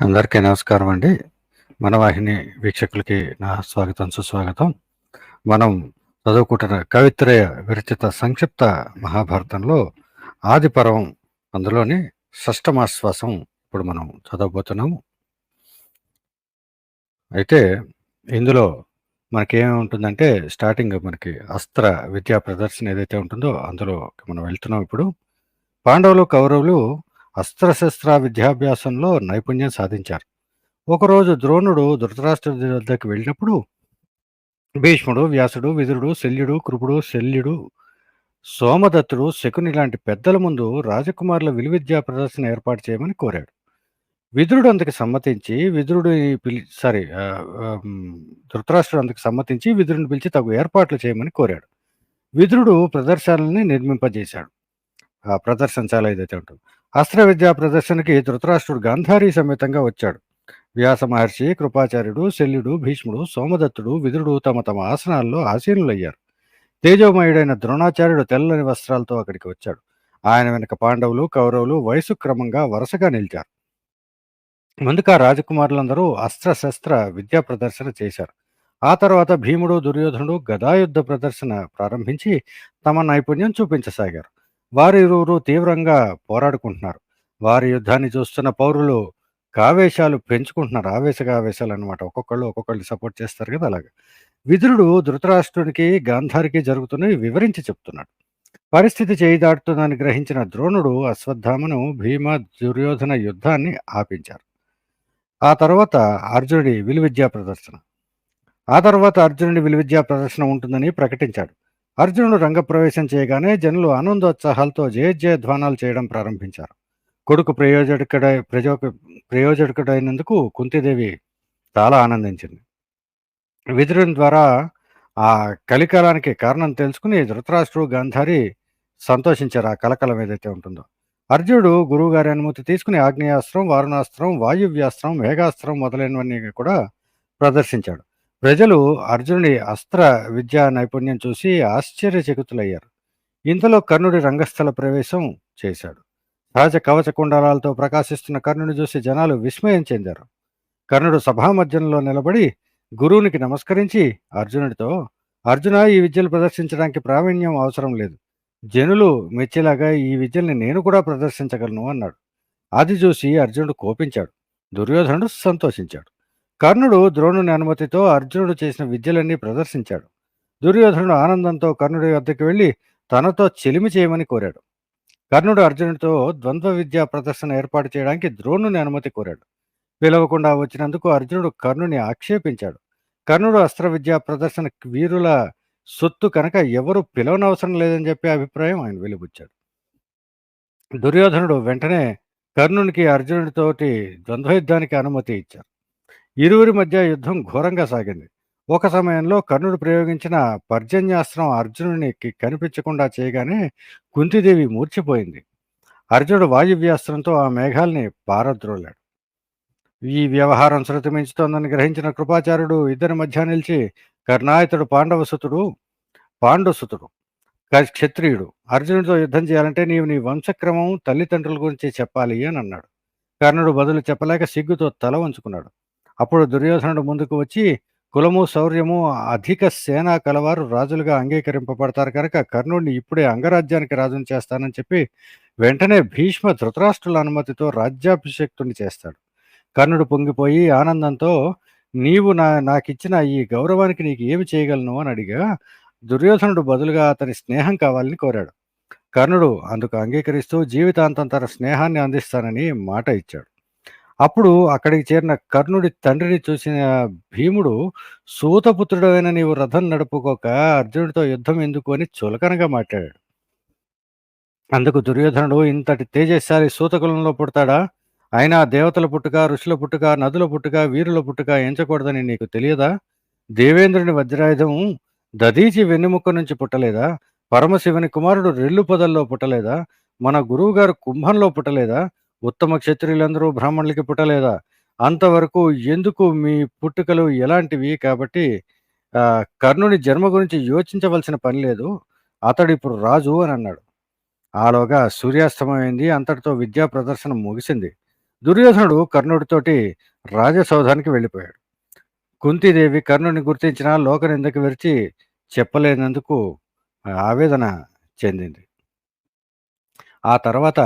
అందరికీ నమస్కారం అండి. మన వాహిని వీక్షకులకి నా స్వాగతం, సుస్వాగతం. మనం చదువుకుంటున్న కవిత్రయ విరచిత సంక్షిప్త మహాభారతంలో ఆది పర్వం అందులోని షష్టమాశ్వాసం ఇప్పుడు మనం చదవబోతున్నాము. అయితే ఇందులో మనకి ఏముంటుందంటే స్టార్టింగ్ మనకి అస్త్ర విద్యా ప్రదర్శన ఏదైతే ఉంటుందో అందులో మనం వెళ్తున్నాం ఇప్పుడు. పాండవులు, కౌరవులు అస్త్రశస్త్ర విద్యాభ్యాసంలో నైపుణ్యం సాధించారు. ఒకరోజు ద్రోణుడు ధృతరాష్ట్రుడి వద్దకు వెళ్ళినప్పుడు భీష్ముడు, వ్యాసుడు, విదురుడు, శల్యుడు, కృపుడు, శల్యుడు, సోమదత్తుడు, శకుని లాంటి పెద్దల ముందు రాజకుమారుల విలువిద్యా ప్రదర్శన ఏర్పాటు చేయమని కోరాడు. విదురుడు అందుకు సమ్మతించి విదురుడిని పిలి సారీ ధృతరాష్ట్రుడు అందుకు సమ్మతించి విదురుని పిలిచి తగు ఏర్పాట్లు చేయమని కోరాడు. విదురుడు ప్రదర్శనల్ని నిర్మింపజేశాడు. ఆ ప్రదర్శనశాల ఏదైతే ఉంటుందో. అస్త్ర విద్యా ప్రదర్శనకి ధృతరాష్ట్రుడు గాంధారీ సమేతంగా వచ్చాడు. వ్యాస మహర్షి, కృపాచార్యుడు, శల్యుడు, భీష్ముడు, సోమదత్తుడు, విదురుడు తమ తమ ఆసనాల్లో ఆసీనులయ్యారు. తేజోమయుడైన ద్రోణాచార్యుడు తెల్లని వస్త్రాలతో అక్కడికి వచ్చాడు. ఆయన వెనుక పాండవులు, కౌరవులు వయసు క్రమంగా వరుసగా నిలిచారు. ముందుగా రాజకుమారులందరూ అస్త్రశస్త్ర విద్యా ప్రదర్శన చేశారు. ఆ తర్వాత భీముడు, దుర్యోధనుడు గదాయుద్ధ ప్రదర్శన ప్రారంభించి తమ నైపుణ్యం చూపించసాగారు. వారిరువురు తీవ్రంగా పోరాడుకుంటున్నారు. వారి యుద్ధాన్ని చూస్తున్న పౌరులు కావేశాలు పెంచుకుంటున్నారు. ఆవేశకావేశాలనమాట. ఒక్కొక్కళ్ళు ఒక్కొక్కళ్ళు సపోర్ట్ చేస్తారు కదా! అలాగా. విదురుడు ధృతరాష్ట్రునికి, గాంధారికి జరుగుతున్నవి వివరించి చెప్తున్నాడు. పరిస్థితి చేయి దాటుతుందని గ్రహించిన ద్రోణుడు అశ్వత్థామను, భీమ, దుర్యోధన యుద్ధాన్ని ఆపించారు. ఆ తర్వాత అర్జునుడి విలువిద్యా ప్రదర్శన. ఆ తర్వాత అర్జునుడి విలువిద్యా ప్రదర్శన ఉంటుందని ప్రకటించాడు. అర్జునుడు రంగప్రవేశం చేయగానే జనులు ఆనందోత్సాహాలతో జయజయధ్వానాలు చేయడం ప్రారంభించారు. కొడుకు ప్రయోజకుడై ప్రజోక ప్రయోజకుడైనందుకు కుంతిదేవి చాలా ఆనందించింది. విదురుని ద్వారా ఆ కలికాలానికి కారణం తెలుసుకుని ధృతరాష్ట్రుడు, గాంధారి సంతోషించారు. ఆ కలకలం ఏదైతే ఉంటుందో. అర్జునుడు గురువుగారి అనుమతి తీసుకుని ఆగ్నేయాస్త్రం, వారుణాస్త్రం, వాయువ్యాస్త్రం, వేగాస్త్రం మొదలైనవన్నీ కూడా ప్రదర్శించాడు. ప్రజలు అర్జునుడి అస్త్ర విద్యా నైపుణ్యం చూసి ఆశ్చర్యచకితులయ్యారు. ఇంతలో కర్ణుడి రంగస్థల ప్రవేశం చేశాడు. సహజ కవచ కుండలాలతో ప్రకాశిస్తున్న కర్ణుని చూసి జనాలు విస్మయం చెందారు. కర్ణుడు సభామధ్యంలో నిలబడి గురువునికి నమస్కరించి అర్జునుడితో అర్జున ఈ విద్యలు ప్రదర్శించడానికి ప్రావీణ్యం అవసరం లేదు. జనులు మెచ్చేలాగా ఈ విద్యల్ని నేను కూడా ప్రదర్శించగలను అన్నాడు. అది చూసి అర్జునుడు కోపించాడు. దుర్యోధనుడు సంతోషించాడు. కర్ణుడు ద్రోణుని అనుమతితో అర్జునుడు చేసిన విద్యలన్నీ ప్రదర్శించాడు. దుర్యోధనుడు ఆనందంతో కర్ణుడి వద్దకు వెళ్ళి తనతో చెలిమి చేయమని కోరాడు. కర్ణుడు అర్జునుడితో ద్వంద్వ విద్యా ప్రదర్శన ఏర్పాటు చేయడానికి ద్రోణుని అనుమతి కోరాడు. పిలవకుండా వచ్చినందుకు అర్జునుడు కర్ణుని ఆక్షేపించాడు. కర్ణుడు అస్త్ర విద్యా ప్రదర్శన వీరుల సొత్తు కనుక ఎవరు పిలవనవసరం లేదని చెప్పే అభిప్రాయం ఆయన వెలిబుచ్చాడు. దుర్యోధనుడు వెంటనే కర్ణునికి అర్జునుడితోటి ద్వంద్వ యుద్ధానికి అనుమతి ఇచ్చారు. ఇరువురి మధ్య యుద్ధం ఘోరంగా సాగింది. ఒక సమయంలో కర్ణుడు ప్రయోగించిన పర్జన్యాస్త్రం అర్జునునికి కనిపించకుండా చేయగానే కుంతిదేవి మూర్చిపోయింది అర్జునుడు వాయువ్యాస్త్రంతో ఆ మేఘాల్ని పారద్రోలాడు. ఈ వ్యవహారం శృతి మించుతోందని గ్రహించిన కృపాచార్యుడు ఇద్దరి మధ్య నిలిచి కర్ణాయతుడు పాండవసుతుడు పాండవసుతుడు క్షత్రియుడు అర్జునుడితో యుద్ధం చేయాలంటే నీవు నీ వంశక్రమం తల్లిదండ్రుల గురించి చెప్పాలి అని అన్నాడు కర్ణుడు బదులు చెప్పలేక సిగ్గుతో తల వంచుకున్నాడు అప్పుడు దుర్యోధనుడు ముందుకు వచ్చి కులము శౌర్యము అధిక సేనా కలవారు రాజులుగా అంగీకరింపబడతారు కనుక కర్ణుడిని ఇప్పుడే అంగరాజ్యానికి రాజుని చేస్తానని చెప్పి వెంటనే భీష్మ ధృతరాష్ట్రుల అనుమతితో రాజ్యాభిషక్తుని చేస్తాడు. కర్ణుడు పొంగిపోయి ఆనందంతో నీవు నా నాకిచ్చిన ఈ గౌరవానికి నీకు ఏమి చేయగలను అని అడిగా. దుర్యోధనుడు బదులుగా అతని స్నేహం కావాలని కోరాడు. కర్ణుడు అందుకు అంగీకరిస్తూ జీవితాంతం తన స్నేహాన్ని అందిస్తానని మాట ఇచ్చాడు. అప్పుడు అక్కడికి చేరిన కర్ణుడి తండ్రిని చూసిన భీముడు సూతపుత్రుడైన నీవు రథం నడుపుకోక అర్జునుడితో యుద్ధం ఎందుకు అని చులకనగా మాట్లాడాడు. అందుకు దుర్యోధనుడు ఇంతటి తేజస్సారి సూతకులంలో పుడతాడా? అయినా దేవతల పుట్టుక ఋషుల పుట్టుక నదుల పుట్టుక వీరుల పుట్టుక ఎంచకూడదని నీకు తెలియదా? దేవేంద్రుని వజ్రాయుధం దదీచి వెన్నెముక్క నుంచి పుట్టలేదా? పరమశివుని కుమారుడు రెల్లు పొదల్లో పుట్టలేదా? మన గురువుగారు కుంభంలో పుట్టలేదా? ఉత్తమ క్షత్రియులందరూ బ్రాహ్మణులకి పుట్టలేదా? అంతవరకు ఎందుకు మీ పుట్టుకలు ఎలాంటివి? కాబట్టి కర్ణుని జన్మ గురించి యోచించవలసిన పని లేదు. అతడు ఇప్పుడు రాజు అని అన్నాడు. ఆలోగా సూర్యాస్తమమైంది. అంతటితో విద్యా ప్రదర్శన ముగిసింది. దుర్యోధనుడు కర్ణుడితోటి రాజసౌధానికి వెళ్ళిపోయాడు. కుంతీదేవి కర్ణుని గుర్తించిన లోకనిందకు విరిచి చెప్పలేనందుకు ఆవేదన చెందింది. ఆ తర్వాత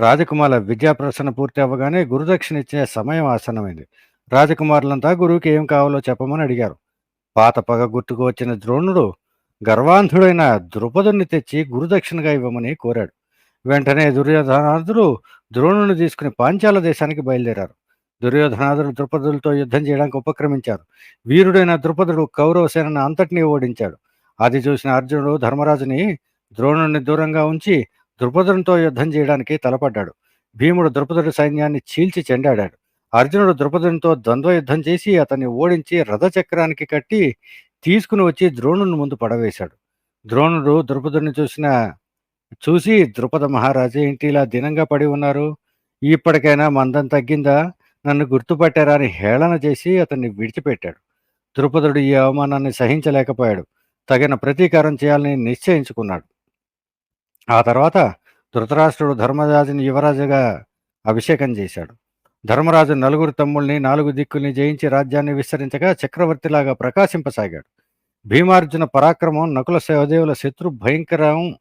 రాజకుమారుల విద్యాప్రసన్న పూర్తి అవ్వగానే గురుదక్షిణ ఇచ్చే సమయం ఆసన్నమైంది. రాజకుమారులంతా గురువుకి ఏం కావాలో చెప్పమని అడిగారు. పాత పగ గుర్తుకు వచ్చిన ద్రోణుడు గర్వాంధుడైన ద్రుపదుని తెచ్చి గురుదక్షిణగా ఇవ్వమని కోరాడు. వెంటనే దుర్యోధనాథుడు ద్రోణుని తీసుకుని పాంచాల దేశానికి బయలుదేరారు. దుర్యోధనాథుడు ద్రుపదులతో యుద్ధం చేయడానికి ఉపక్రమించారు. వీరుడైన ద్రుపదుడు కౌరవ సేనను అంతటినీ ఓడించాడు. అది చూసిన అర్జునుడు ధర్మరాజుని ద్రోణుని దూరంగా ఉంచి ద్రుపదునితో యుద్ధం చేయడానికి తలపడ్డాడు. భీముడు ద్రుపదుడి సైన్యాన్ని చీల్చి చెండాడాడు. అర్జునుడు ద్రుపదునితో ద్వంద్వ యుద్ధం చేసి అతన్ని ఓడించి రథచక్రానికి కట్టి తీసుకుని వచ్చి ద్రోణుని ముందు పడవేశాడు. ద్రోణుడు ద్రుపదుని చూసిన చూసి ద్రుపద మహారాజు ఏంటి ఇలా దినంగా పడి ఉన్నారు? ఇప్పటికైనా మందం తగ్గిందా? నన్ను గుర్తుపట్టారా అని హేళన చేసి అతన్ని విడిచిపెట్టాడు. ద్రుపదుడు ఈ అవమానాన్ని సహించలేకపోయాడు. తగిన ప్రతీకారం చేయాలని నిశ్చయించుకున్నాడు. ఆ తర్వాత ధృతరాష్ట్రుడు ధర్మరాజుని యువరాజుగా అభిషేకం చేశాడు. ధర్మరాజు నలుగురు తమ్ముల్ని నాలుగు దిక్కుల్ని జయించి రాజ్యాన్ని విస్తరించగా చక్రవర్తిలాగా ప్రకాశింపసాగాడు. భీమార్జున పరాక్రమం నకుల సహదేవుల శత్రు భయంకరం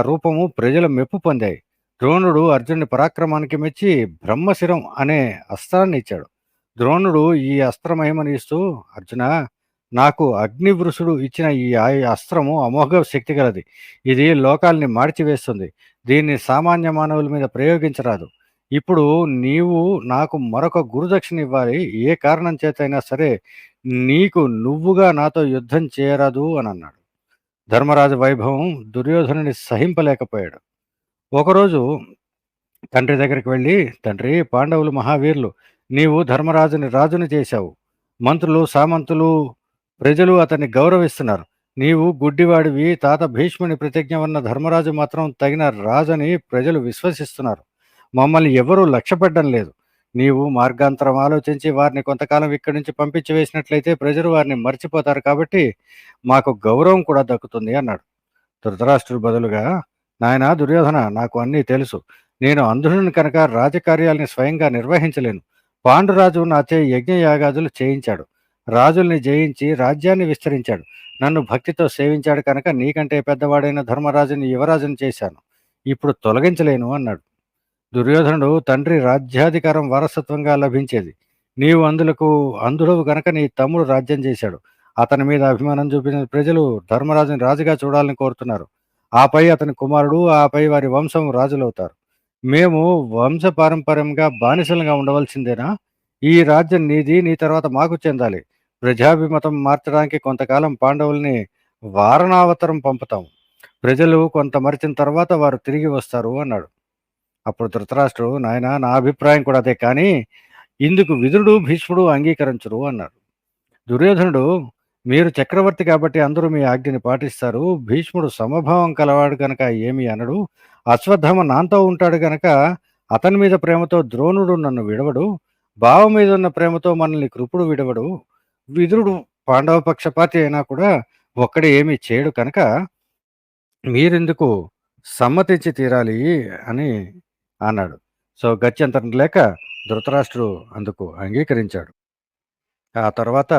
రూపము ప్రజల మెప్పు పొందాయి. ద్రోణుడు అర్జునుడి పరాక్రమానికి మెచ్చి బ్రహ్మశిరం అనే అస్త్రాన్ని ఇచ్చాడు. ద్రోణుడు ఈ అస్త్రమేమని ఇస్తూ అర్జున నాకు అగ్నివృషుడు ఇచ్చిన ఈ ఆ- అస్త్రము అమోఘ శక్తి గలది. ఇది లోకాల్ని మార్చివేస్తుంది. దీన్ని సామాన్య మానవుల మీద ప్రయోగించరాదు. ఇప్పుడు నీవు నాకు మరొక గురుదక్షిణ ఇవ్వాలి. ఏ కారణం చేతైనా సరే నీకు నువ్వుగా నాతో యుద్ధం చేయరాదు అని అన్నాడు. ధర్మరాజు వైభవం దుర్యోధనుని సహింపలేకపోయాడు. ఒకరోజు తండ్రి దగ్గరికి వెళ్ళి తండ్రి పాండవులు మహావీరులు నీవు ధర్మరాజుని రాజుని చేశావు. మంత్రులు సామంతులు ప్రజలు అతన్ని గౌరవిస్తున్నారు. నీవు గుడ్డివాడివి తాత భీష్ముని ప్రతిజ్ఞ ఉన్న ధర్మరాజు మాత్రం తగిన రాజని ప్రజలు విశ్వసిస్తున్నారు. మమ్మల్ని ఎవరూ లక్ష్యపెట్టడం లేదు. నీవు మార్గాంతరం ఆలోచించి వారిని కొంతకాలం ఇక్కడి నుంచి పంపించి వేసినట్లయితే ప్రజలు వారిని మర్చిపోతారు కాబట్టి మాకు గౌరవం కూడా దక్కుతుంది అన్నాడు. ధృతరాష్ట్రుడు బదులుగా నాయన దుర్యోధన నాకు అన్నీ తెలుసు. నేను అంధుడిని కనుక రాజకార్యాలని స్వయంగా నిర్వహించలేను. పాండురాజు నాచే యజ్ఞయాగాదులు చేయించాడు. రాజుల్ని జయించి రాజ్యాన్ని విస్తరించాడు. నన్ను భక్తితో సేవించాడు కనుక నీకంటే పెద్దవాడైన ధర్మరాజుని యువరాజుని చేశాను. ఇప్పుడు తొలగించలేను అన్నాడు. దుర్యోధనుడు తండ్రి రాజ్యాధికారం వారసత్వంగా లభించేది. నీవు అందులకు అందుడవు గనక నీ తమ్ముడు రాజ్యం చేశాడు. అతని మీద అభిమానం చూపిన ప్రజలు ధర్మరాజుని రాజుగా చూడాలని కోరుతున్నారు. ఆపై అతని కుమారుడు ఆపై వారి వంశం రాజులవుతారు. మేము వంశ పారంపర్యంగా బానిసలుగా ఉండవలసిందేనా? ఈ రాజ్యం నీది నీ తర్వాత మాకు చెందాలి. ప్రజాభిమతం మార్చడానికి కొంతకాలం పాండవుల్ని వారణావతరం పంపుతాం. ప్రజలు కొంత మరిచిన తర్వాత వారు తిరిగి వస్తారు అన్నాడు. అప్పుడు ధృతరాష్ట్రుడు నాయన నా అభిప్రాయం కూడా అదే కానీ ఇందుకు విదురుడు భీష్ముడు అంగీకరించరు అన్నాడు. దుర్యోధనుడు మీరు చక్రవర్తి కాబట్టి అందరూ మీ ఆజ్ఞని పాటిస్తారు. భీష్ముడు సమభావం కలవాడు గనక ఏమి అనడు. అశ్వత్థమ నాంతో ఉంటాడు గనక అతని మీద ప్రేమతో ద్రోణుడు నన్ను విడవడు. బావ మీద ఉన్న ప్రేమతో మనల్ని కృపుడు విడవడు. విదురుడు పాండవ పక్షపాతి అయినా కూడా ఒక్కడే ఏమీ చేయడు కనుక మీరెందుకు సమ్మతించి తీరాలి అని అన్నాడు. సో గత్యంతరం లేక ధృతరాష్ట్రుడు అందుకు అంగీకరించాడు. ఆ తర్వాత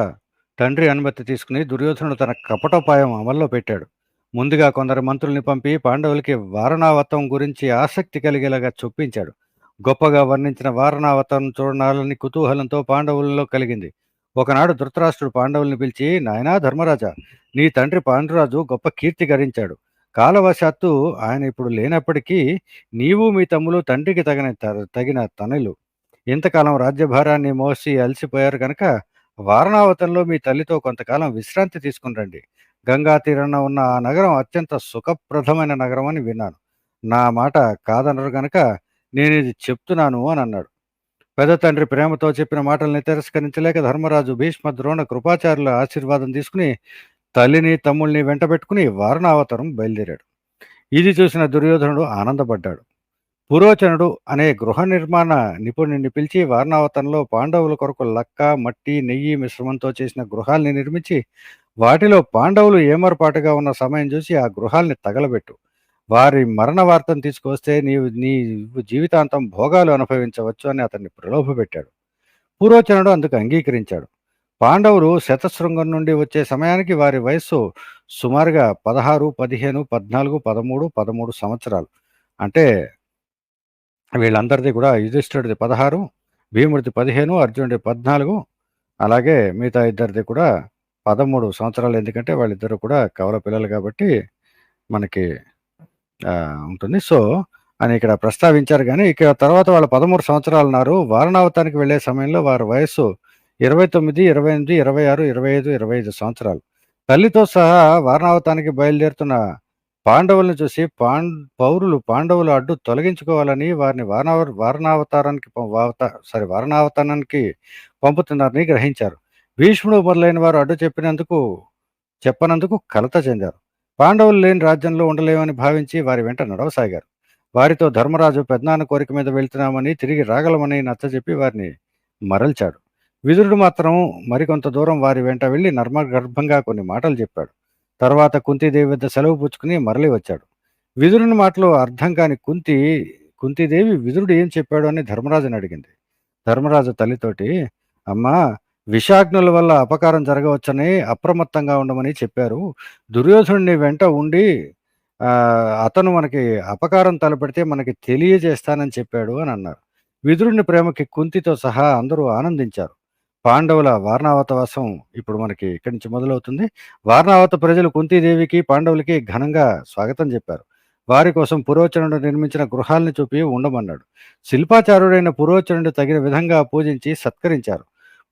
తండ్రి అనుమతి తీసుకుని దుర్యోధనుడు తన కపటోపాయం అమల్లో పెట్టాడు. ముందుగా కొందరు మంత్రుల్ని పంపి పాండవులకి వారణావతం గురించి ఆసక్తి కలిగేలాగా చొప్పించాడు గొప్పగా వర్ణించిన వారణావతం చూడాలని కుతూహలంతో పాండవుల్లో కలిగింది. ఒకనాడు ధృతరాష్ట్రుడు పాండవుల్ని పిలిచి నాయనా ధర్మరాజా నీ తండ్రి పాండురాజు గొప్ప కీర్తి గరించాడు. కాలవశాత్తు ఆయన ఇప్పుడు లేనప్పటికీ నీవు మీ తమ్ములు తండ్రికి తగిన త- తగిన తనలు ఇంతకాలం రాజ్యభారాన్ని మోసి అలసిపోయారు కనుక వారణావతంలో మీ తల్లితో కొంతకాలం విశ్రాంతి తీసుకుని రండి. గంగా తీరాన ఉన్న ఆ నగరం అత్యంత సుఖప్రదమైన నగరం అని విన్నాను. నా మాట కాదనరు గనక నేను ఇది చెప్తున్నాను అని అన్నాడు. పెద్ద తండ్రి ప్రేమతో చెప్పిన మాటల్ని తిరస్కరించలేక ధర్మరాజు భీష్మ ద్రోణ కృపాచార్యుల ఆశీర్వాదం తీసుకుని తల్లిని తమ్ముల్ని వెంట పెట్టుకుని వారణావతారం బయలుదేరాడు. ఇది చూసిన దుర్యోధనుడు ఆనందపడ్డాడు. పురోచనుడు అనే గృహ నిర్మాణ నిపుణుడిని పిలిచి వారణావతంలో పాండవుల కొరకు లక్క మట్టి నెయ్యి మిశ్రమంతో చేసిన గృహాల్ని నిర్మించి వాటిలో పాండవులు ఏమరపాటుగా ఉన్న సమయం చూసి ఆ గృహాల్ని తగలబెట్టు. వారి మరణ వార్తను తీసుకొస్తే నీవు నీ జీవితాంతం భోగాలు అనుభవించవచ్చు అని అతన్ని ప్రలోభపెట్టాడు. పూర్వచనుడు అందుకు అంగీకరించాడు. పాండవులు శతశృంగం నుండి వచ్చే సమయానికి వారి వయస్సు సుమారుగా పదహారు పదిహేను పద్నాలుగు పదమూడు పదమూడు సంవత్సరాలు. అంటే వీళ్ళందరిది కూడా యుధిష్ఠుడిది పదహారు భీముడిది పదిహేను అర్జునుడి పద్నాలుగు అలాగే మిగతా ఇద్దరిది కూడా పదమూడు సంవత్సరాలు. ఎందుకంటే వాళ్ళిద్దరు కూడా కవల పిల్లలు కాబట్టి మనకి ఉంటుంది. సో అని ఇక్కడ ప్రస్తావించారు. కానీ ఇక్కడ తర్వాత వాళ్ళు పదమూడు సంవత్సరాలు ఉన్నారు. వారణావతానికి వెళ్ళే సమయంలో వారి వయస్సు ఇరవై తొమ్మిది ఇరవై ఎనిమిది ఇరవై ఆరు ఇరవై ఐదు ఇరవై ఐదు సంవత్సరాలు. తల్లితో సహా వారణావతానికి బయలుదేరుతున్న పాండవులను చూసి పాం పౌరులు పాండవులు అడ్డు తొలగించుకోవాలని వారిని వారణావ వారణావతారానికి సారీ వారణావతానానికి పంపుతున్నారని గ్రహించారు. భీష్ముడు మొదలైన వారు అడ్డు చెప్పినందుకు చెప్పనందుకు కలత చెందారు. పాండవులు లేని రాజ్యంలో ఉండలేమని భావించి వారి వెంట నడవసాగారు. వారితో ధర్మరాజు పెద్దనాన్న కోరిక మీద వెళ్తున్నామని తిరిగి రాగలమని నచ్చజెప్పి వారిని మరల్చాడు. విదురుడు మాత్రం మరికొంత దూరం వారి వెంట వెళ్ళి నర్మగర్భంగా కొన్ని మాటలు చెప్పాడు. తర్వాత కుంతీదేవి వద్ద సెలవు పుచ్చుకుని మరలి వచ్చాడు. విదురుని మాటలు అర్థం కాని కుంతి కుంతీదేవి విదురుడు ఏం చెప్పాడు అని ధర్మరాజుని అడిగింది. ధర్మరాజు తల్లితోటి అమ్మా విషాగ్నుల వల్ల అపకారం జరగవచ్చని అప్రమత్తంగా ఉండమని చెప్పారు. దుర్యోధనుడిని వెంట ఉండి ఆ, అతను మనకి అపకారం తలపెడితే మనకి తెలియజేస్తానని చెప్పాడు అని అన్నారు. విదురుని ప్రేమకి కుంతితో సహా అందరూ ఆనందించారు. పాండవుల వారణావత వాసం ఇప్పుడు మనకి ఇక్కడి నుంచి మొదలవుతుంది. వారణావత ప్రజలు కుంతీదేవికి పాండవులకి ఘనంగా స్వాగతం చెప్పారు. వారి కోసం పురోచనుడు నిర్మించిన గృహాల్ని చూపి ఉండమన్నాడు. శిల్పాచారుడైన పురోచనుడు తగిన విధంగా పూజించి సత్కరించారు.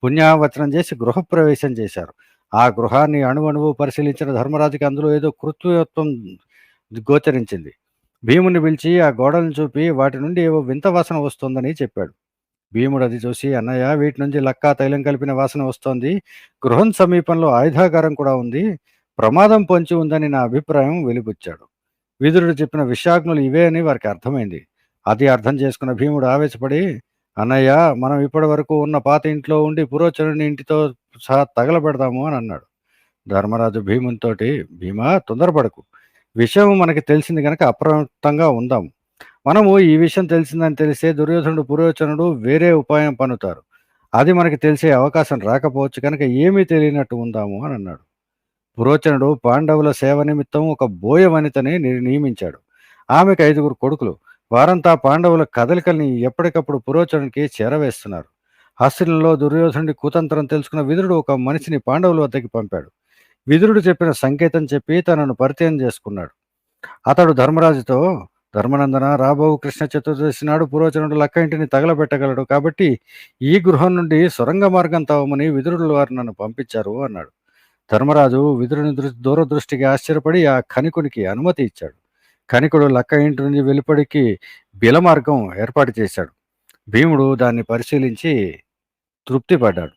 పుణ్యావచనం చేసి గృహప్రవేశం చేశారు. ఆ గృహాన్ని అణువణువు పరిశీలించిన ధర్మరాజుకి అందులో ఏదో కృత్యత్వం గోచరించింది. భీముని పిలిచి ఆ గోడలను చూపి వాటి నుండి ఏవో వింత వాసన వస్తోందని చెప్పాడు. భీముడు అది చూసి అన్నయ్య వీటి నుంచి లక్కా తైలం కలిపిన వాసన వస్తోంది. గృహం సమీపంలో ఆయుధాగారం కూడా ఉంది. ప్రమాదం పొంచి ఉందని నా అభిప్రాయం వెలిబుచ్చాడు. విదురుడు చెప్పిన విషాగ్నులు ఇవే అని వారికి అర్థమైంది. అది అర్థం చేసుకున్న భీముడు ఆవేశపడి అన్నయ్య మనం ఇప్పటి వరకు ఉన్న పాత ఇంట్లో ఉండి పురోచరుని ఇంటితో సహా తగలబెడదాము అని అన్నాడు. ధర్మరాజు భీమునితోటి భీమా తొందరపడకు. విషయం మనకి తెలిసింది కనుక అప్రమత్తంగా ఉందాము. మనము ఈ విషయం తెలిసిందని తెలిస్తే దుర్యోధనుడు పురోచనుడు వేరే ఉపాయం పనుతారు అది మనకి తెలిసే అవకాశం రాకపోవచ్చు కనుక ఏమీ తెలియనట్టు ఉందాము అని అన్నాడు. పురోచనుడు పాండవుల సేవ నిమిత్తం ఒక బోయ వనితని ని- నియమించాడు. ఆమెకు ఐదుగురు కొడుకులు. వారంతా పాండవుల కదలికల్ని ఎప్పటికప్పుడు పురోచనుడికి చేరవేస్తున్నారు. హస్తినంలో దుర్యోధనుడి కుతంత్రం తెలుసుకున్న విదురుడు ఒక మనిషిని పాండవుల వద్దకి పంపాడు. విదురుడు చెప్పిన సంకేతం చెప్పి తనను పరిచయం చేసుకున్నాడు. అతడు ధర్మరాజుతో ధర్మనందన రాబోవు కృష్ణ చతుర్దశి నాడు పురోచనుడు లక్క ఇంటిని తగలబెట్టగలడు కాబట్టి ఈ గృహం నుండి సొరంగ మార్గం తవ్వమని విదురుడు వారు నన్ను పంపించారు అన్నాడు. ధర్మరాజు విదురుని దృ దూరదృష్టికి ఆశ్చర్యపడి ఆ ఖనికునికి అనుమతి ఇచ్చాడు. కనికుడు లక్క ఇంటి నుంచి వెలుపడికి బిల మార్గం ఏర్పాటు చేశాడు. భీముడు దాన్ని పరిశీలించి తృప్తిపడ్డాడు.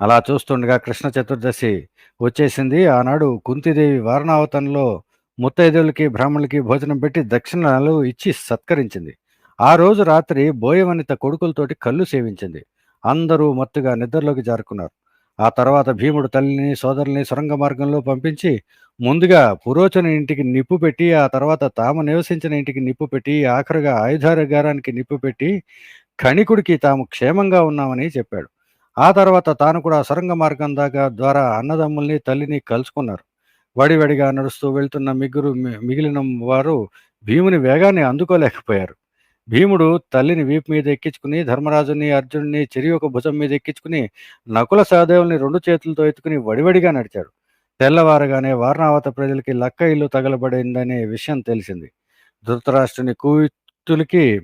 అలా చూస్తుండగా కృష్ణ చతుర్దశి వచ్చేసింది. ఆనాడు కుంతిదేవి వారణావతంలో ముత్తైదులకి బ్రాహ్మణులకి భోజనం పెట్టి దక్షిణాలు ఇచ్చి సత్కరించింది. ఆ రోజు రాత్రి బోయవనిత కొడుకులతోటి కళ్ళు సేవించింది. అందరూ మత్తుగా నిద్రలోకి జారుకున్నారు. ఆ తర్వాత భీముడు తల్లిని సోదరుల్ని సొరంగ మార్గంలో పంపించి ముందుగా పురోచన ఇంటికి నిప్పు పెట్టి ఆ తర్వాత తాము నివసించిన ఇంటికి నిప్పు పెట్టి ఆఖరుగా ఆయుధారగారానికి నిప్పు పెట్టి కణికుడికి తాము క్షేమంగా ఉన్నామని చెప్పాడు. ఆ తర్వాత తాను కూడా సొరంగ మార్గం దాకా ద్వారా అన్నదమ్ముల్ని తల్లిని కలుసుకున్నారు. వడివడిగా నడుస్తూ వెళ్తున్న మిగురు మి- మిగిలిన వారు భీముని వేగాన్ని అందుకోలేకపోయారు. భీముడు తల్లిని వీపు మీద ఎక్కించుకుని ధర్మరాజుని అర్జునుని చెరి ఒక భుజం మీద ఎక్కించుకుని నకుల సహదేవుల్ని రెండు చేతులతో ఎత్తుకుని వడివడిగా నడిచాడు. తెల్లవారగానే వారణావత ప్రజలకి లక్క ఇల్లు తగలబడిందనే విషయం తెలిసింది. ధృతరాష్ట్రుని కూతులకి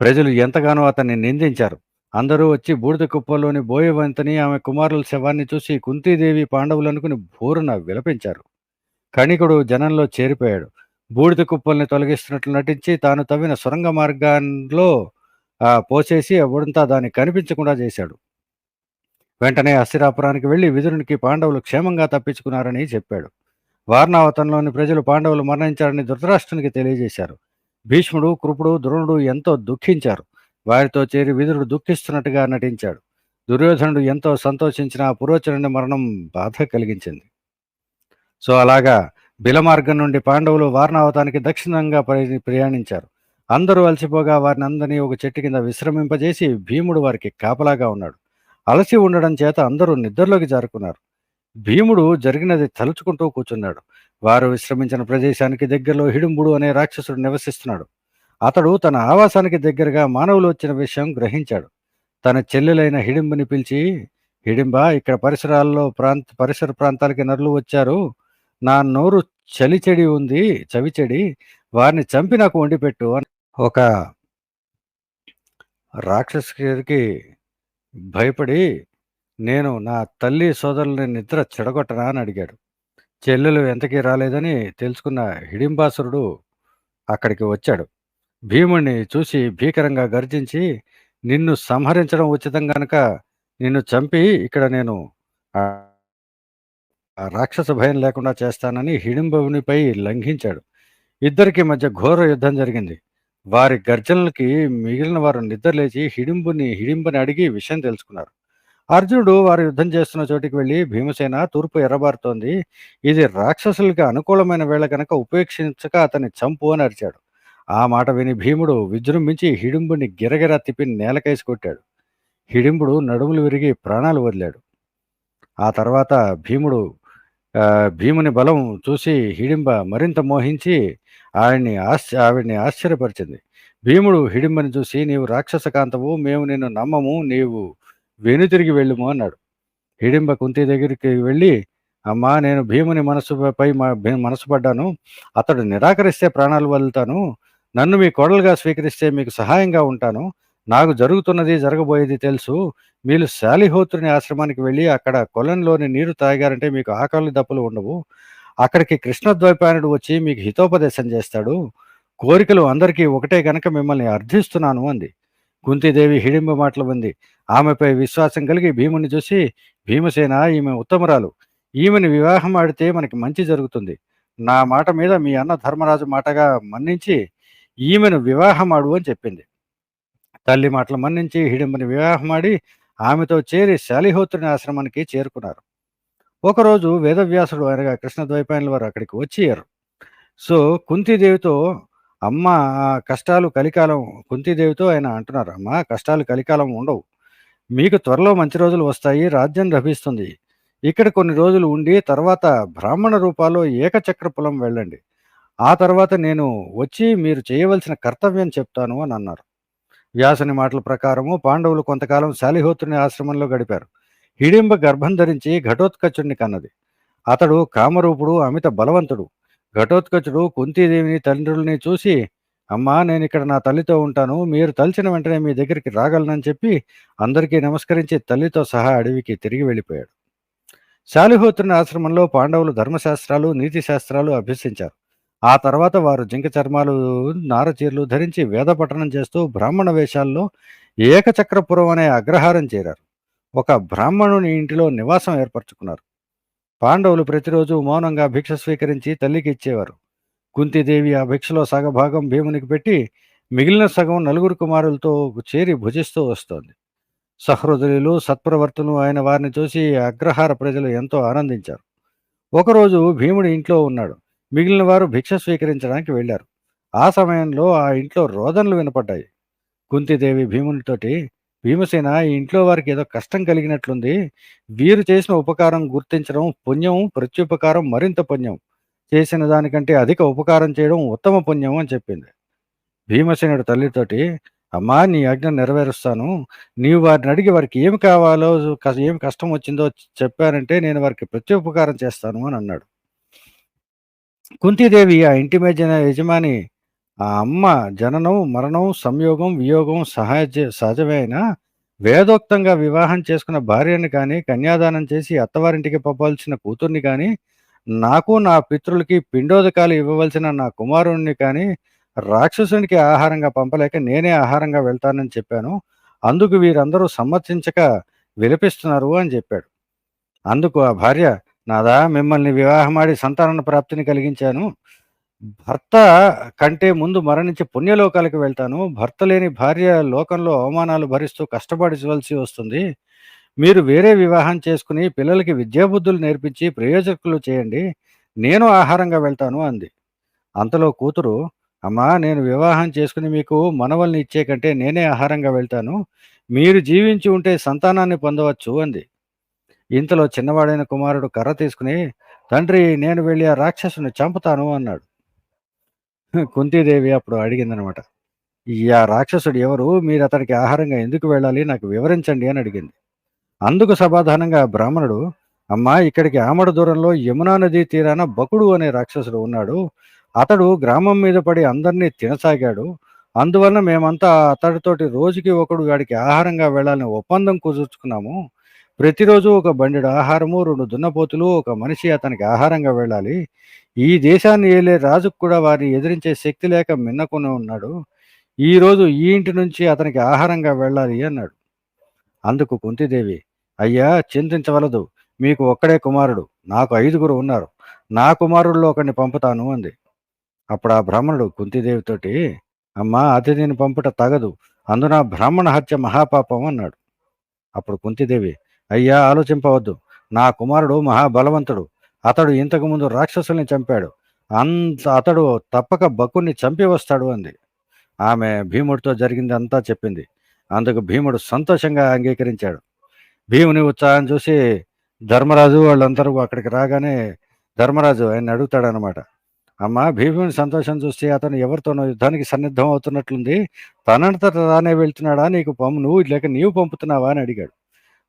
ప్రజలు ఎంతగానో అతన్ని నిందించారు. అందరూ వచ్చి బూడిద కుప్పలోని బోయవంతని ఆమె కుమారుల శవాన్ని చూసి కుంతీదేవి పాండవులనుకుని బోరున విలపించారు. కణికుడు జనంలో చేరిపోయాడు. బూడిద కుప్పల్ని తొలగిస్తున్నట్లు నటించి తాను తవ్విన సొరంగ మార్గంలో పోసేసి అప్పుడంతా దాన్ని కనిపించకుండా చేశాడు. వెంటనే అస్థిరాపురానికి వెళ్ళి విదురునికి పాండవులు క్షేమంగా తప్పించుకున్నారని చెప్పాడు. వారణావతంలోని ప్రజలు పాండవులు మరణించారని ధృతరాష్ట్రునికి తెలియజేశారు. భీష్ముడు కృపుడు ద్రోణుడు ఎంతో దుఃఖించారు. వారితో చేరి విదురుడు దుఃఖిస్తున్నట్టుగా నటించాడు. దుర్యోధనుడు ఎంతో సంతోషించిన ఆ పురోచనుడి మరణం బాధ కలిగించింది. సో అలాగా బిలమార్గం నుండి పాండవులు వారణావతానికి దక్షిణంగా ప్రయాణించారు. అందరూ అలసిపోగా వారిని అందరినీ ఒక చెట్టు కింద విశ్రమింపజేసి భీముడు వారికి కాపలాగా ఉన్నాడు. అలసి ఉండడం చేత అందరూ నిద్రలోకి జారుకున్నారు. భీముడు జరిగినది తలుచుకుంటూ కూర్చున్నాడు. వారు విశ్రమించిన ప్రదేశానికి దగ్గరలో హిడింబుడు అనే రాక్షసుడు నివసిస్తున్నాడు. అతడు తన ఆవాసానికి దగ్గరగా మానవులు వచ్చిన విషయం గ్రహించాడు. తన చెల్లెలైన హిడింబుని పిలిచి హిడింబ ఇక్కడ పరిసరాల్లో ప్రాంత పరిసర ప్రాంతాలకి నరులు వచ్చారు. నా నోరు చలిచెడి ఉంది చవిచెడి వారిని చంపి నాకు వండిపెట్టు అని ఒక రాక్షసుడికి భయపడి నేను నా తల్లి సోదరులని నిద్ర చెడగొట్టనా అని అడిగాడు. చెల్లెలు ఎంతకీ రాలేదని తెలుసుకున్న హిడింబాసురుడు అక్కడికి వచ్చాడు. భీముణ్ణి చూసి భీకరంగా గర్జించి నిన్ను సంహరించడం ఉచితం గనక నిన్ను చంపి ఇక్కడ నేను ఆ రాక్షస భయం లేకుండా చేస్తానని హిడింబునిపై లంఘించాడు. ఇద్దరికి మధ్య ఘోర యుద్ధం జరిగింది. వారి గర్జనలకి మిగిలిన వారు నిద్రలేచి హిడింబుని హిడింబని అడిగి విషయం తెలుసుకున్నారు. అర్జునుడు వారు యుద్ధం చేస్తున్న చోటికి వెళ్ళి భీమసేన తూర్పు ఎర్రబారుతోంది. ఇది రాక్షసులకి అనుకూలమైన వేళ కనుక ఉపేక్షించక అతని చంపు అని అరిచాడు. ఆ మాట విని భీముడు విజృంభించి హిడింబుని గిరగిరా తిప్పి నేలకేసి కొట్టాడు. హిడింబుడు నడుములు విరిగి ప్రాణాలు వదిలాడు. ఆ తర్వాత భీముడు భీముని బలం చూసి హిడింబ మరింత మోహించి ఆయన్ని ఆశ్చ ఆవిడ్ని ఆశ్చర్యపరిచింది. భీముడు హిడింబని చూసి నీవు రాక్షస కాంతవు మేము నిన్ను నమ్మము నీవు వెనుతిరిగి వెళ్ళుము అన్నాడు. హిడింబ కుంతి దగ్గరికి వెళ్ళి అమ్మా నేను భీముని మనసుపై మనసు పడ్డాను. అతడు నిరాకరిస్తే ప్రాణాలు వదులుతాను. నన్ను మీ కోడలుగా స్వీకరిస్తే మీకు సహాయంగా ఉంటాను. నాకు జరుగుతున్నది జరగబోయేది తెలుసు. మీరు శాలిహోత్రుని ఆశ్రమానికి వెళ్ళి అక్కడ కొలంలోని నీరు తాగారంటే మీకు ఆకలి దప్పులు ఉండవు. అక్కడికి కృష్ణద్వైపాయనుడు వచ్చి మీకు హితోపదేశం చేస్తాడు. కోరికలు అందరికీ ఒకటే గనక మిమ్మల్ని అర్థిస్తున్నాను అంది. కుంతీదేవి హిడింబ మాటలు ఉంది ఆమెపై విశ్వాసం కలిగి భీముని చూసి భీమసేన ఈమె ఉత్తమరాలు. ఈమెను వివాహం ఆడితే మనకి మంచి జరుగుతుంది. నా మాట మీద మీ అన్న ధర్మరాజు మాటగా మన్నించి ఈమెను వివాహం ఆడు అని చెప్పింది. తల్లి మాటలు మన్నించి హిడింబని వివాహమాడి ఆమెతో చేరి శాలిహోత్రుని ఆశ్రమానికి చేరుకున్నారు. ఒకరోజు వేదవ్యాసుడు అనగా కృష్ణద్వైపాయనుల వారు అక్కడికి వచ్చారు సో కుంతీదేవితో అమ్మ కష్టాలు కలికాలం కుంతీదేవితో ఆయన అంటున్నారు అమ్మ కష్టాలు కలికాలం ఉండవు. మీకు త్వరలో మంచి రోజులు వస్తాయి రాజ్యం లభిస్తుంది. ఇక్కడ కొన్ని రోజులు ఉండి తర్వాత బ్రాహ్మణ రూపాల్లో ఏకచక్ర పొలం వెళ్ళండి. ఆ తర్వాత నేను వచ్చి మీరు చేయవలసిన కర్తవ్యం చెప్తాను అని అన్నారు. వ్యాసుని మాటల ప్రకారము పాండవులు కొంతకాలం శాలిహోత్రుని ఆశ్రమంలో గడిపారు. హిడింబ గర్భం ధరించి ఘటోత్కచుడిని కన్నది. అతడు కామరూపుడు అమిత బలవంతుడు. ఘటోత్కచుడు కుంతీదేవిని తండ్రుల్ని చూసి అమ్మా నేను ఇక్కడ నా తల్లితో ఉంటాను. మీరు తలిచిన వెంటనే మీ దగ్గరికి రాగలనని చెప్పి అందరికీ నమస్కరించి తల్లితో సహా అడవికి తిరిగి వెళ్ళిపోయాడు. శాలిహోత్రుని ఆశ్రమంలో పాండవులు ధర్మశాస్త్రాలు నీతి శాస్త్రాలు అభ్యసించారు. ఆ తర్వాత వారు జింక చర్మాలు నారచీరలు ధరించి వేద పఠనం చేస్తూ బ్రాహ్మణ వేషాల్లో ఏకచక్రపురం అనే అగ్రహారం చేరారు. ఒక బ్రాహ్మణుని ఇంటిలో నివాసం ఏర్పరచుకున్నారు. పాండవులు ప్రతిరోజు మౌనంగా భిక్ష స్వీకరించి తల్లికి ఇచ్చేవారు. కుంతిదేవి ఆ భిక్షలో సగభాగం భీమునికి పెట్టి మిగిలిన సగం నలుగురు కుమారులతో చేరి భుజిస్తూ వస్తోంది. సహృదయులు సత్ప్రవర్తను ఆయన వారిని చూసి అగ్రహార ప్రజలు ఎంతో ఆనందించారు. ఒకరోజు భీముడి ఇంట్లో ఉన్నాడు. మిగిలిన వారు భిక్ష స్వీకరించడానికి వెళ్ళారు. ఆ సమయంలో ఆ ఇంట్లో రోదనలు వినపడ్డాయి. కుంతిదేవి భీమునితోటి భీమసేన ఈ ఇంట్లో వారికి ఏదో కష్టం కలిగినట్లుంది. వీరు చేసిన ఉపకారం గుర్తించడం పుణ్యం ప్రత్యుపకారం మరింత పుణ్యం. చేసిన దానికంటే అధిక ఉపకారం చేయడం ఉత్తమ పుణ్యం అని చెప్పింది. భీమసేనుడు తల్లితోటి అమ్మా నీ ఆజ్ఞ నెరవేరుస్తాను. నీవు వారిని అడిగి వారికి ఏమి కావాలో ఏమి కష్టం వచ్చిందో చెప్పారంటే నేను వారికి ప్రత్యుపకారం చేస్తాను అని అన్నాడు. కుంతీదేవి ఆ ఇంటి మధ్యన యజమాని ఆ అమ్మ జననం మరణం సంయోగం వియోగం సహజ సహజమైన వేదోక్తంగా వివాహం చేసుకున్న భార్యని కానీ కన్యాదానం చేసి అత్తవారింటికి పంపాల్సిన కూతుర్ని కానీ నాకు నా పితృలకి పిండోదకాలు ఇవ్వవలసిన నా కుమారుణ్ణి కానీ రాక్షసునికి ఆహారంగా పంపలేక నేనే ఆహారంగా వెళ్తానని చెప్పాను. అందుకు వీరందరూ సమ్మతించక విలపిస్తున్నారు అని చెప్పాడు. అందుకు ఆ భార్య నాదా మిమ్మల్ని వివాహమాడి సంతాన ప్రాప్తిని కలిగించాను. భర్త కంటే ముందు మరణించి పుణ్యలోకాలకు వెళ్తాను. భర్త లేని భార్య లోకంలో అవమానాలు భరిస్తూ కష్టపడవలసి వస్తుంది. మీరు వేరే వివాహం చేసుకుని పిల్లలకి విద్యాబుద్ధులు నేర్పించి ప్రయోజకులు చేయండి. నేను ఆహారంగా వెళ్తాను అంది. అంతలో కూతురు అమ్మా నేను వివాహం చేసుకుని మీకు మనవల్ని ఇచ్చే కంటే నేనే ఆహారంగా వెళ్తాను. మీరు జీవించి ఉంటే సంతానాన్ని పొందవచ్చు అంది. ఇంతలో చిన్నవాడైన కుమారుడు కర్ర తీసుకుని తండ్రి నేను వెళ్ళి ఆ రాక్షసుని చంపుతాను అన్నాడు. కుంతీదేవి అప్పుడు అడిగిందనమాట ఈ ఆ రాక్షసుడు ఎవరు? మీరు అతడికి ఆహారంగా ఎందుకు వెళ్ళాలి? నాకు వివరించండి అని అడిగింది. అందుకు సమాధానంగా బ్రాహ్మణుడు అమ్మా ఇక్కడికి ఆమడ దూరంలో యమునా నదీ తీరాన బకుడు అనే రాక్షసుడు ఉన్నాడు. అతడు గ్రామం మీద పడి అందరినీ తినసాగాడు. అందువలన మేమంతా అతడితోటి రోజుకి ఒకడు వాడికి ఆహారంగా వెళ్ళాలని ఒప్పందం కుదుర్చుకున్నాము. ప్రతిరోజు ఒక బండెడు ఆహారము రెండు దున్నపోతులు ఒక మనిషి అతనికి ఆహారంగా వెళ్ళాలి. ఈ దేశాన్ని ఏలే రాజుకు కూడా వారిని ఎదిరించే శక్తి లేక మిన్నకొని ఉన్నాడు. ఈరోజు ఈ ఇంటి నుంచి అతనికి ఆహారంగా వెళ్ళాలి అన్నాడు. అందుకు కుంతిదేవి అయ్యా చింతించవలదు. మీకు ఒక్కడే కుమారుడు. నాకు ఐదుగురు ఉన్నారు. నా కుమారుల్లో ఒకరిని పంపుతాను అంది. అప్పుడు ఆ బ్రాహ్మణుడు కుంతిదేవితోటి అమ్మా అతిథిని పంపుట తగదు. అందున బ్రాహ్మణ హత్య మహాపాపం అన్నాడు. అప్పుడు కుంతిదేవి అయ్యా ఆలోచింపవద్దు. నా కుమారుడు మహాబలవంతుడు. అతడు ఇంతకుముందు రాక్షసుల్ని చంపాడు. అంత అతడు తప్పక బకుణ్ణి చంపి వస్తాడు అంది. ఆమె భీముడితో జరిగింది అంతా చెప్పింది. అందుకు భీముడు సంతోషంగా అంగీకరించాడు. భీముని ఉత్సాహం చూసి ధర్మరాజు వాళ్ళందరూ అక్కడికి రాగానే ధర్మరాజు ఆయన అడుగుతాడనమాట అమ్మ భీముని సంతోషం చూసి అతను ఎవరితోనో యుద్ధానికి సన్నిద్ధం అవుతున్నట్లుంది. తనంతట తానే వెళ్తున్నాడా? నీకు పంపు నువ్వు లేక నీవు పంపుతున్నావా? అని అడిగాడు.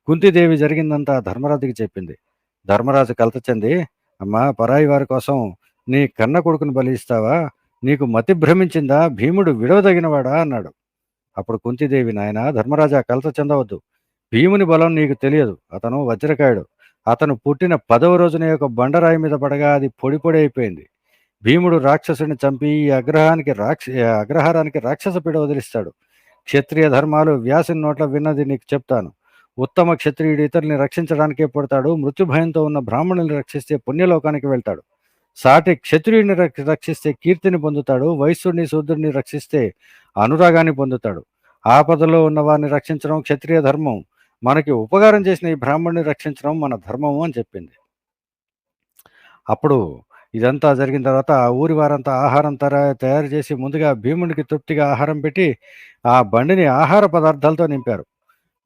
కుంతిదేవి జరిగిందంతా ధర్మరాజుకి చెప్పింది. ధర్మరాజు కలత చెంది అమ్మా పరాయి వారి కోసం నీ కన్న కొడుకుని బలిస్తావా? నీకు మతి భ్రమించిందా? భీముడు విడవదగినవాడా? అన్నాడు. అప్పుడు కుంతిదేవి నాయన ధర్మరాజా కలత చెందవద్దు. భీముని బలం నీకు తెలియదు. అతను వజ్రకాయుడు. అతను పుట్టిన పదవ రోజున యొక్క బండరాయి మీద పడగా అది పొడి పొడి అయిపోయింది. భీముడు రాక్షసుని చంపి ఈ అగ్రహానికి రాక్ష అగ్రహారానికి రాక్షస పీడ వదిలిస్తాడు. క్షత్రియ ధర్మాలు వ్యాసిన నోట్ల విన్నది నీకు చెప్తాను. ఉత్తమ క్షత్రియుడు ఇతరుల్ని రక్షించడానికే పుడతాడు మృత్యు భయంతో ఉన్న బ్రాహ్మణుల్ని రక్షిస్తే పుణ్యలోకానికి వెళ్తాడు. సాటి క్షత్రియుడిని రక్షిస్తే కీర్తిని పొందుతాడు వైశ్యుడిని శూద్రుడిని రక్షిస్తే అనురాగాన్ని పొందుతాడు. ఆపదలో ఉన్న వారిని రక్షించడం క్షత్రియ ధర్మం. మనకి ఉపకారం చేసిన ఈ బ్రాహ్మణుని రక్షించడం మన ధర్మము అని చెప్పింది. అప్పుడు ఇదంతా జరిగిన తర్వాత ఆ ఊరి వారంతా ఆహారం తర తయారు చేసి ముందుగా భీముడికి తృప్తిగా ఆహారం పెట్టి ఆ బండిని ఆహార పదార్థాలతో నింపారు.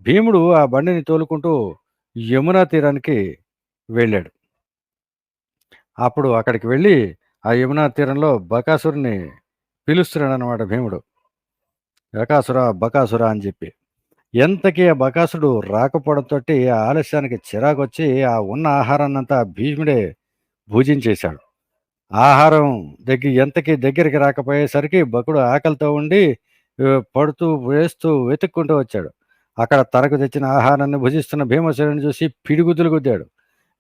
భీముడు ఆ బండిని తోలుకుంటూ యమునా తీరానికి వెళ్ళాడు. అప్పుడు అక్కడికి వెళ్ళి ఆ యమునా తీరంలో బకాసురుని పిలుస్తున్నాడు అనమాట భీముడు. బకాసుర బకాసుర అని చెప్పి. ఎంతకీ ఆ బకాసుడు రాకపోవడంతో ఆ ఆలస్యానికి చిరాకు వచ్చి ఆ ఉన్న ఆహారాన్నంతా భీముడే భుజించేశాడు. ఆహారం దగ్గర ఎంతకీ దగ్గరికి రాకపోయేసరికి బకుడు ఆకలితో ఉండి పడుతూ వేస్తూ వెతుక్కుంటూ వచ్చాడు. అక్కడ తనకు తెచ్చిన ఆహారాన్ని భుజిస్తున్న భీమసేనుని చూసి పిడిగుద్దులు గుద్దాడు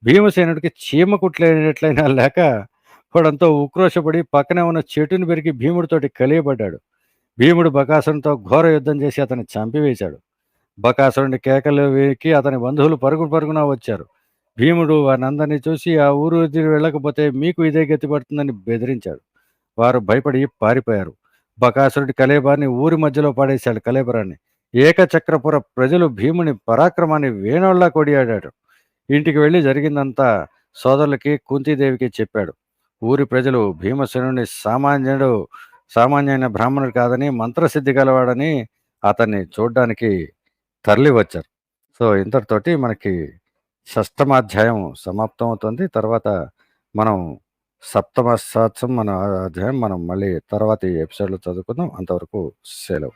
భీమసేనుడికి చీమ కుట్లేనట్లయినా లేక వాడంతో ఉక్రోషపడి పక్కనే ఉన్న చెట్టుని పెరిగి భీముడితోటి కలియబడ్డాడు. భీముడు బకాసురునితో ఘోర యుద్ధం చేసి అతన్ని చంపివేశాడు. బకాసురుని కేకలు వేకి అతని బంధువులు పరుగు పరుగున వచ్చారు. భీముడు వారినందరినీ చూసి ఆ ఊరు వదిలి వెళ్ళకపోతే మీకు ఇదే గతి పడుతుందని బెదిరించాడు. వారు భయపడి పారిపోయారు. బకాసురుడి కలేబరాన్ని ఊరి మధ్యలో పాడేశాడు కలేబరాన్ని. ఏకచక్రపుర ప్రజలు భీముని పరాక్రమాన్ని వేణోళ్ళా కొడియాడాడు. ఇంటికి వెళ్ళి జరిగిందంతా సోదరులకి కుంతీదేవికి చెప్పాడు. ఊరి ప్రజలు భీమసేనుని సామాన్యుడు సామాన్యమైన బ్రాహ్మణుడు కాదని మంత్రసిద్ధి గలవాడని అతన్ని చూడ్డానికి తరలి వచ్చారు సో ఇంతటితోటి మనకి షష్టమాధ్యాయం సమాప్తం అవుతుంది తర్వాత మనం సప్తమ శాతం మన అధ్యాయం మనం మళ్ళీ తర్వాత ఈ ఎపిసోడ్లో చదువుకుందాం. అంతవరకు సెలవు.